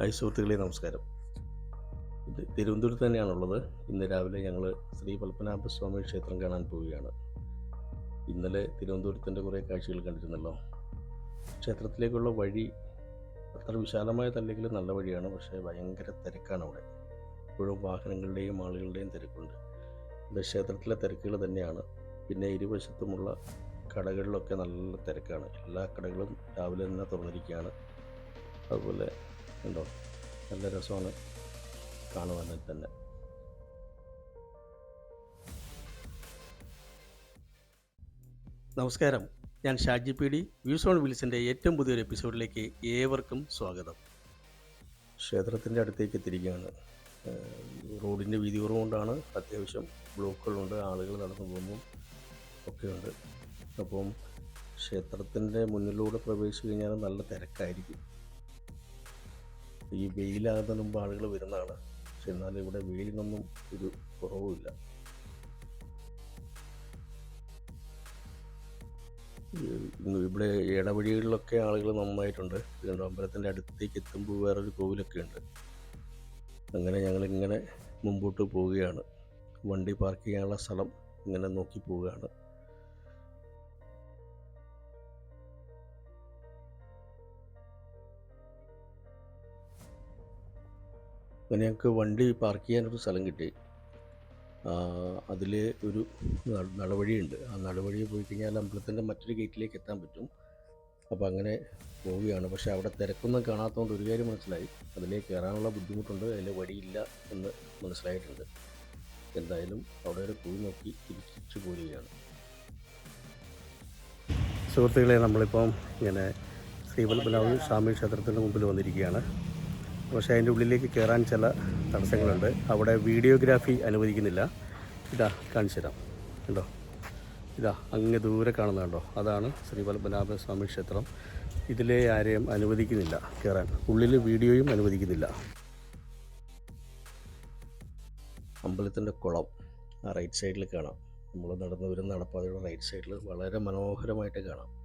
Hi സുഹൃത്തുക്കളെ നമസ്കാരം. ഇത് തിരുവനന്തപുരത്ത് തന്നെയാണുള്ളത്. ഇന്ന് രാവിലെ ഞങ്ങൾ ശ്രീ പത്മനാഭസ്വാമി ക്ഷേത്രം കാണാൻ പോവുകയാണ്. ഇന്നലെ തിരുവനന്തപുരത്തിന്റെ കുറേ കാഴ്ചകൾ കണ്ടിരുന്നല്ലോ. ക്ഷേത്രത്തിലേക്കുള്ള വഴി അത്ര വിശാലമായതല്ലെങ്കിലും നല്ല വഴിയാണ്. പക്ഷേ ഭയങ്കര തിരക്കാണ് അവിടെ. ഇപ്പോഴും വാഹനങ്ങളുടെയും ആളുകളുടെയും തിരക്കുണ്ട്. ഇത് ക്ഷേത്രത്തിലെ തിരക്കുകൾ തന്നെയാണ്. പിന്നെ ഇരുവശത്തുമുള്ള കടകളിലൊക്കെ നല്ല തിരക്കാണ്. എല്ലാ കടകളും രാവിലെ തന്നെ തുറന്നിരിക്കുകയാണ്. അതുപോലെ ഉണ്ടോ? നല്ല രസമാണ് കാണുവാനായി തന്നെ. നമസ്കാരം. ഞാൻ Shaji P D views on വിൽസിന്റെ ഏറ്റവും പുതിയൊരു എപ്പിസോഡിലേക്ക് ഏവർക്കും സ്വാഗതം. ക്ഷേത്രത്തിന്റെ അടുത്തേക്ക് ഏഹ് റോഡിന്റെ വീതി കുറവുകൊണ്ടാണ് അത്യാവശ്യം ബ്ലോക്കുകളുണ്ട് ആളുകൾ നടന്നു പോകുന്നു ഒക്കെയുണ്ട്. അപ്പം ക്ഷേത്രത്തിന്റെ മുന്നിലൂടെ പ്രവേശിച്ച് കഴിഞ്ഞാൽ നല്ല തിരക്കായിരിക്കും. ഈ വെയിലാകുന്നതിന് മുമ്പ് ആളുകൾ വരുന്നതാണ്. പക്ഷെ എന്നാലും ഇവിടെ വെയിലിനൊന്നും ഒരു കുറവുമില്ല. ഇവിടെ ഇടവഴികളിലൊക്കെ ആളുകൾ നന്നായിട്ടുണ്ട്. പിന്നെ അമ്പലത്തിന്റെ അടുത്തേക്ക് എത്തുമ്പോൾ വേറൊരു കോവിലൊക്കെ ഉണ്ട്. അങ്ങനെ ഞങ്ങളിങ്ങനെ മുമ്പോട്ട് പോവുകയാണ്. വണ്ടി പാർക്ക് ചെയ്യാനുള്ള സ്ഥലം ഇങ്ങനെ നോക്കി പോവുകയാണ്. അങ്ങനെ ഞങ്ങൾക്ക് വണ്ടി പാർക്ക് ചെയ്യാനൊരു സ്ഥലം കിട്ടി. അതിൽ ഒരു നട- നടവഴിയുണ്ട്. ആ നടവഴി പോയി കഴിഞ്ഞാൽ അമ്പലത്തിന്റെ മറ്റൊരു ഗേറ്റിലേക്ക് എത്താൻ പറ്റും. അപ്പോൾ അങ്ങനെ പോവുകയാണ്. പക്ഷേ അവിടെ തിരക്കൊന്നും കാണാത്തതുകൊണ്ട് ഒരു കാര്യം മനസ്സിലായി. അതിലേക്ക് കയറാനുള്ള ബുദ്ധിമുട്ടുണ്ട്. അതിൽ വഴിയില്ല എന്ന് മനസ്സിലായിട്ടുണ്ട്. എന്തായാലും അവിടെ വരെ പോയി നോക്കി തിരിച്ചു പോരുകയാണ്. സുഹൃത്തുക്കളെ നമ്മളിപ്പം ഇങ്ങനെ ശ്രീപത്മനാഭ സ്വാമി ക്ഷേത്രത്തിന്റെ മുമ്പിൽ വന്നിരിക്കുകയാണ്. പക്ഷേ അതിന്റെ ഉള്ളിലേക്ക് കയറാൻ ചില തടസ്സങ്ങളുണ്ട്. അവിടെ വീഡിയോഗ്രാഫി അനുവദിക്കുന്നില്ല. ഇതാ കാണിച്ചു തരാം കണ്ടോ? ഇതാ അങ്ങ് ദൂരെ കാണുന്ന കണ്ടോ? അതാണ് ശ്രീ പത്മനാഭസ്വാമി ക്ഷേത്രം. ഇതിലെ ആരെയും അനുവദിക്കുന്നില്ല കയറാൻ. ഉള്ളിൽ വീഡിയോയും അനുവദിക്കുന്നില്ല. അമ്പലത്തിന്റെ കുളം ആ റൈറ്റ് സൈഡിൽ കാണാം. നമ്മൾ നടന്നു വരുന്ന നടപ്പാതയുടെ റൈറ്റ് സൈഡിൽ വളരെ മനോഹരമായിട്ട് കാണാം.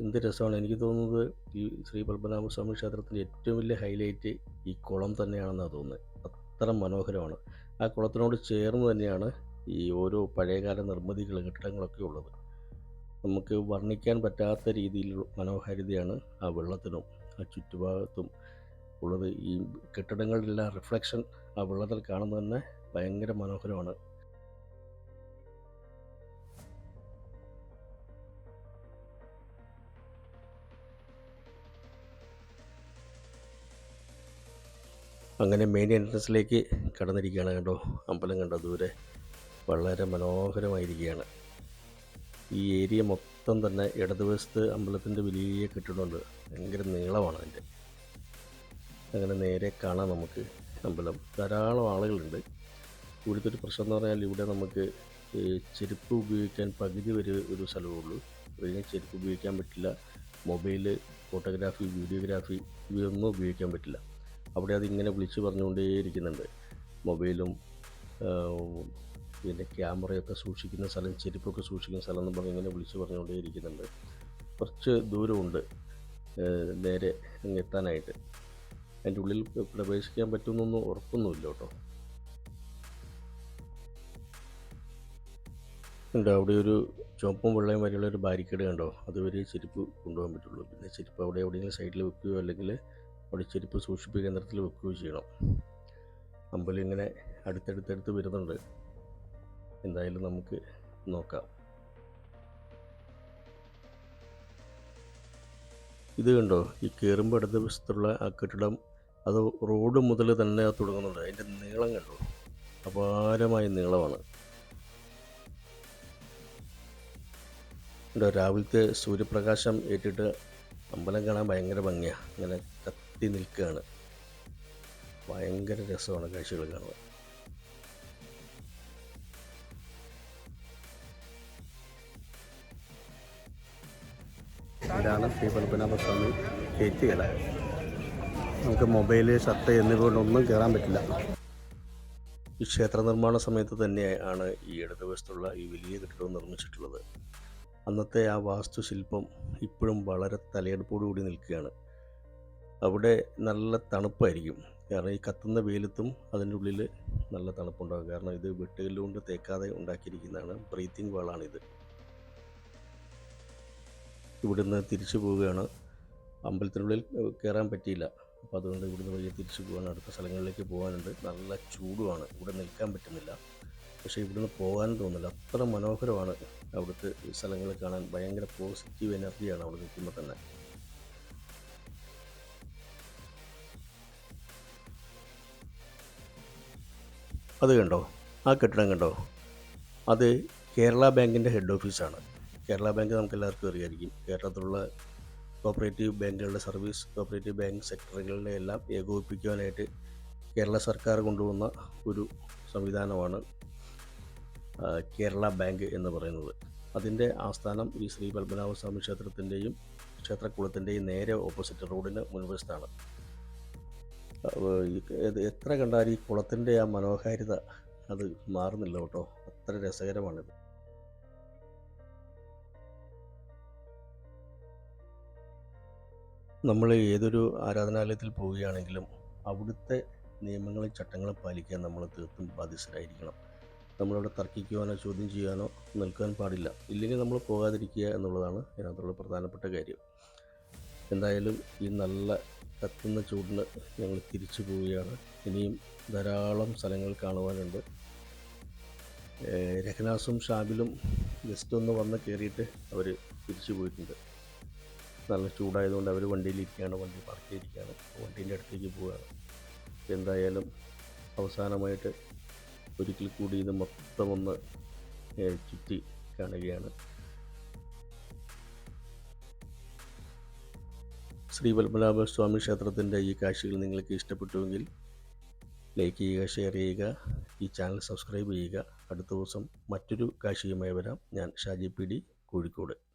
എന്ത് രസമാണ്. എനിക്ക് തോന്നുന്നത് ഈ ശ്രീ പത്മനാഭസ്വാമി ക്ഷേത്രത്തിന്റെ ഏറ്റവും വലിയ ഹൈലൈറ്റ് ഈ കുളം തന്നെയാണെന്നാണ് തോന്നുന്നത്. അത്ര മനോഹരമാണ്. ആ കുളത്തിനോട് ചേർന്ന് തന്നെയാണ് ഈ ഓരോ പഴയകാല നിർമ്മിതികൾ കെട്ടിടങ്ങളൊക്കെ ഉള്ളത്. നമുക്ക് വർണിക്കാൻ പറ്റാത്ത രീതിയിൽ മനോഹാരിതയാണ് ആ വെള്ളത്തിനും ആ ചുറ്റുഭാഗത്തും ഉള്ളത്. ഈ കെട്ടിടങ്ങളിലെല്ലാം റിഫ്ലക്ഷൻ ആ വെള്ളത്തിൽ കാണുന്നത് തന്നെ ഭയങ്കര മനോഹരമാണ്. അങ്ങനെ മെയിൻ എൻട്രൻസിലേക്ക് കടന്നിരിക്കുകയാണ് കണ്ടോ? അമ്പലം കണ്ടോ? ദൂരെ വളരെ മനോഹരമായിരിക്കുകയാണ്. ഈ ഏരിയ മൊത്തം തന്നെ ഇടതുവശത്ത് അമ്പലത്തിന്റെ വലിയ കെട്ടിടമുണ്ട്. ഭയങ്കര നീളമാണ് അതിന്റെ അങ്ങനെ നേരെ കാണാം നമുക്ക് അമ്പലം. ധാരാളം ആളുകളുണ്ട്. ഇവിടുത്തെ ഒരു പ്രശ്നം എന്ന് പറഞ്ഞാൽ ഇവിടെ നമുക്ക് ചെരുപ്പ് ഉപയോഗിക്കാൻ പകുതി വരെ ഒരു സ്ഥലമേ ഉള്ളൂ. കഴിഞ്ഞാൽ ചെരുപ്പ് ഉപയോഗിക്കാൻ പറ്റില്ല. മൊബൈൽ ഫോട്ടോഗ്രാഫി വീഡിയോഗ്രാഫി ഇവയൊന്നും ഉപയോഗിക്കാൻ പറ്റില്ല. അവിടെ അതിങ്ങനെ വിളിച്ച് പറഞ്ഞുകൊണ്ടേയിരിക്കുന്നുണ്ട്. മൊബൈലും പിന്നെ ക്യാമറയൊക്കെ സൂക്ഷിക്കുന്ന സ്ഥലം ചെരുപ്പൊക്കെ സൂക്ഷിക്കുന്ന സ്ഥലം എന്ന് പറഞ്ഞ് ഇങ്ങനെ വിളിച്ച് പറഞ്ഞുകൊണ്ടേയിരിക്കുന്നുണ്ട്. കുറച്ച് ദൂരമുണ്ട് നേരെ അങ്ങ് എത്താനായിട്ട്. അതിന്റെ ഉള്ളിൽ പ്രവേശിക്കാൻ പറ്റുമെന്നൊന്നും ഉറപ്പൊന്നുമില്ല കേട്ടോ. ഉണ്ട് അവിടെ ഒരു ചുവപ്പും വെള്ളയും വരെയുള്ള ഒരു ബാരിക്കേഡ് കണ്ടോ? അതുവരെ ചെരുപ്പ് കൊണ്ടുപോകാൻ പറ്റുള്ളൂ. പിന്നെ ചെരുപ്പ് അവിടെ എവിടെയെങ്കിലും സൈഡിൽ വെക്കുകയോ അല്ലെങ്കിൽ അവിടെ ചെരുപ്പ് സൂക്ഷിപ്പ് കേന്ദ്രത്തിൽ വെക്കുകയോ ചെയ്യണം. അമ്പലം ഇങ്ങനെ അടുത്തടുത്തടുത്ത് വരുന്നുണ്ട്. എന്തായാലും നമുക്ക് നോക്കാം. ഇത് കണ്ടോ? ഈ കയറുമ്പോൾ ഇടത് വശത്തുള്ള ആ കെട്ടിടം അത് റോഡ് മുതൽ തന്നെ തുടങ്ങുന്നുണ്ട്. അതിന്റെ നീളം കണ്ടോ? അപാരമായ നീളമാണ്. രാവിലത്തെ സൂര്യപ്രകാശം ഏറ്റിട്ട് അമ്പലം കാണാൻ ഭയങ്കര ഭംഗിയാണ് ഇങ്ങനെ കത്തി നിൽക്കുകയാണ് ഭയങ്കര രസമാണ് കാഴ്ചകൾ കാണുന്നത് ഇതാണ് ശ്രീ പത്മനാഭ സ്വാമി കയറ്റുകല. നമുക്ക് മൊബൈൽ ഷർട്ട് എന്നിവ കൊണ്ടൊന്നും കയറാൻ പറ്റില്ല. ഈ ക്ഷേത്ര നിർമ്മാണ സമയത്ത് തന്നെ ആണ് ഈ ഇടതുവശത്തുള്ള ഈ വലിയ കെട്ടിടം നിർമ്മിച്ചിട്ടുള്ളത്. അന്നത്തെ ആ വാസ്തുശില്പം ഇപ്പോഴും വളരെ തലയെടുപ്പോടുകൂടി നിൽക്കുകയാണ്. അവിടെ നല്ല തണുപ്പായിരിക്കും. കാരണം ഈ കത്തുന്ന വെയിലത്തും അതിന്റെ ഉള്ളിൽ നല്ല തണുപ്പുണ്ടാകും. കാരണം ഇത് വെട്ടുകല്ലുകൊണ്ട് തേക്കാതെ ഉണ്ടാക്കിയിരിക്കുന്നതാണ് ബ്രീത്തിങ് വാളാണിത്. ഇവിടുന്ന് തിരിച്ചു പോവുകയാണ്. അമ്പലത്തിനുള്ളിൽ കയറാൻ പറ്റിയില്ല. അപ്പോൾ അതുകൊണ്ട് ഇവിടുന്ന് വഴി തിരിച്ചു പോകാൻ അടുത്ത സ്ഥലങ്ങളിലേക്ക് പോകാനുണ്ട് നല്ല ചൂടുമാണ്. ഇവിടെ നിൽക്കാൻ പറ്റുന്നില്ല. പക്ഷേ ഇവിടുന്ന് പോകാൻ തോന്നില്ല അത്ര മനോഹരമാണ് അവിടുത്തെ സ്ഥലങ്ങൾ കാണാൻ. ഭയങ്കര പോസിറ്റീവ് എനർജിയാണ് അവിടെ നിൽക്കുമ്പോൾ തന്നെ. അത് കണ്ടോ? ആ കെട്ടിടം കണ്ടോ? അത് കേരള ബാങ്കിന്റെ ഹെഡ് ഓഫീസാണ് കേരള ബാങ്ക് നമുക്ക് എല്ലാവർക്കും അറിയായിരിക്കും. കേരളത്തിലുള്ള കോപ്പറേറ്റീവ് ബാങ്കുകളുടെ സർവീസ് കോപ്പറേറ്റീവ് ബാങ്ക് സെക്ടറുകളുടെ എല്ലാം ഏകോപിപ്പിക്കുവാനായിട്ട് കേരള സർക്കാർ കൊണ്ടുവന്ന ഒരു സംവിധാനമാണ് കേരള ബാങ്ക് എന്ന് പറയുന്നത്. അതിന്റെ ആസ്ഥാനം ഈ ശ്രീ പത്മനാഭസ്വാമി ക്ഷേത്രത്തിന്റെയും ക്ഷേത്രക്കുളത്തിന്റെയും നേരെ ഓപ്പോസിറ്റ് റോഡിന് മുൻവശത്താണ്. എത്ര കണ്ടാലും ഈ കുളത്തിന്റെ ആ മനോഹാരിത അത് മാറുന്നില്ല കേട്ടോ. അത്ര രസകരമാണിത്. നമ്മൾ ഏതൊരു ആരാധനാലയത്തിൽ പോവുകയാണെങ്കിലും അവിടുത്തെ നിയമങ്ങളും ചട്ടങ്ങളും പാലിക്കാൻ നമ്മൾ തീർത്തും ബാധ്യസ്ഥരായിരിക്കണം. നമ്മളവിടെ തർക്കിക്കുവാനോ ചോദ്യം ചെയ്യാനോ നിൽക്കാൻ പാടില്ല. ഇല്ലെങ്കിൽ നമ്മൾ പോകാതിരിക്കുക എന്നുള്ളതാണ് ഇതിനകത്തുള്ള പ്രധാനപ്പെട്ട കാര്യം. എന്തായാലും ഈ നല്ല കത്തുന്ന ചൂടിന് ഞങ്ങൾ തിരിച്ചു പോവുകയാണ്. ഇനിയും ധാരാളം സ്ഥലങ്ങൾ കാണുവാനുണ്ട്. രഹനാസും ഷാബിലും ജസ്റ്റ് ഒന്ന് വന്ന് കയറിയിട്ട് അവർ തിരിച്ചു പോയിട്ടുണ്ട്. നല്ല ചൂടായതുകൊണ്ട് അവർ വണ്ടിയിലിരിക്കുകയാണ് വണ്ടി പാർക്ക് ചെയ്തിരിക്കുകയാണ് വണ്ടീന്റെ അടുത്തേക്ക് പോവുകയാണ്. എന്തായാലും അവസാനമായിട്ട് ഒരിക്കൽ കൂടി ഇത് മൊത്തം ഒന്ന് ചുറ്റി കാണുകയാണ്. ശ്രീ പത്മനാഭ സ്വാമി ക്ഷേത്രത്തിന്റെ ഈ കാഴ്ചകൾ നിങ്ങൾക്ക് ഇഷ്ടപ്പെട്ടുവെങ്കിൽ ലൈക്ക് ചെയ്യുക ഷെയർ ചെയ്യുക ഈ ചാനൽ സബ്സ്ക്രൈബ് ചെയ്യുക. അടുത്ത ദിവസം മറ്റൊരു കാഴ്ചയുമായി വരാം. ഞാൻ ഷാജി പി ഡി കോഴിക്കോട്.